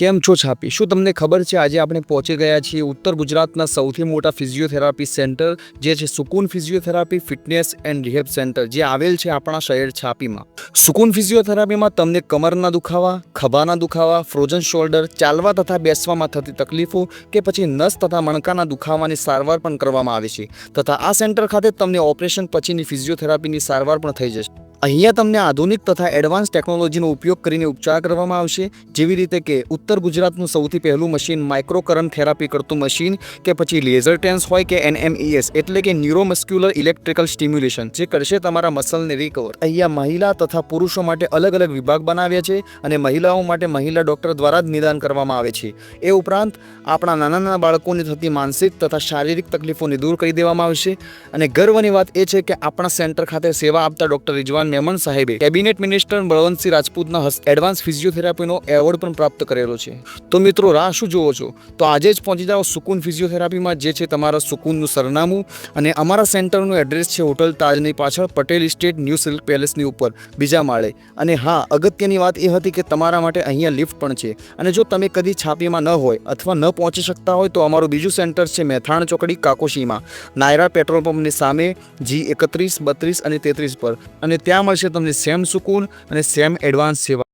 કેમ છો છાપી? શું તમને ખબર છે આજે આપણે પહોંચી ગયા છીએ ઉત્તર ગુજરાતના સૌથી મોટા ફિઝિયોથેરાપી સેન્ટર, જે છે Sukoon physiotherapy, fitness and rehab centre, જે આવેલ છે આપણા શહેર છાપીમાં. સુકૂન ફિઝિયોથેરાપીમાં તમને કમરના દુખાવા, ખભાના દુખાવા ફ્રોઝન શોલ્ડર ચાલવા તથા બેસવામાં થતી તકલીફો કે પછી નસ તથા મણકાના દુખાવાની સારવાર પણ કરવામાં આવે છે. તથા આ સેન્ટર ખાતે તમને ઓપરેશન પછીની ફિઝિયોથેરાપીની સારવાર પણ થઈ જશે. અહીંયા તમને આધુનિક તથા એડવાન્સ ટેકનોલોજીનો ઉપયોગ કરીને ઉપચાર કરવામાં આવશે. જેવી રીતે કે ઉત્તર ગુજરાતનું સૌથી પહેલું મશીન માઇક્રો કરંટ થેરાપી કરતું મશીન કે પછી લેઝર ટેન્સ હોય કે એનએમઈએસ એટલે કે ન્યુરોમસ્ક્યુલર ઇલેક્ટ્રિકલ સ્ટિમ્યુલેશન જે કરશે તમારા મસલને રિકવર અહીંયા મહિલા તથા પુરુષો માટે અલગ અલગ વિભાગ બનાવ્યા છે અને મહિલાઓ માટે મહિલા ડૉક્ટર દ્વારા જ નિદાન કરવામાં આવે છે. એ ઉપરાંત આપણા નાના નાના બાળકોને થતી માનસિક તથા શારીરિક તકલીફોને દૂર કરી દેવામાં આવશે. અને ગર્વની વાત એ છે કે આપણા સેન્ટર ખાતે સેવા આપતા ડૉક્ટર રિજવાન મેમન સાહેબે કેબિનેટ મિનિસ્ટર બળવંતસિંહ રાજપૂતના હસ્તે એડવાન્સ ફિઝિયોથેરાપીનો એવોર્ડ પણ પ્રાપ્ત કરેલો છે. તો મિત્રો, રાહ શું જોવો છો? તો આજે જ પહોંચી જાઓ સુકૂન ફિઝિયોથેરાપીમાં, જે છે તમારા સુકૂનનું સરનામું અને અમારા સેન્ટરનું એડ્રેસ છે હોટલ તાજની પાછળ, પટેલ ઇસ્ટેટ, ન્યૂ સિલ્ક પેલેસની ઉપર, બીજા માળે. અને હા, અગત્યની વાત એ હતી કે તમારા માટે અહીંયા લિફ્ટ પણ છે. અને જો તમે કદી છાપીમાં ન હોય અથવા ન પહોંચી શકતા હોય તો અમારું બીજું સેન્ટર છે મહેથાણ ચોકડી, કાકોશીમાં. નાયરા પેટ્રોલ પંપની સામે, જી એકત્રીસ, બત્રીસ અને તેત્રીસ પર. અને ત્યાં મળશે તમને સેમ સુકૂન અને સેમ એડવાન્સ સેવા.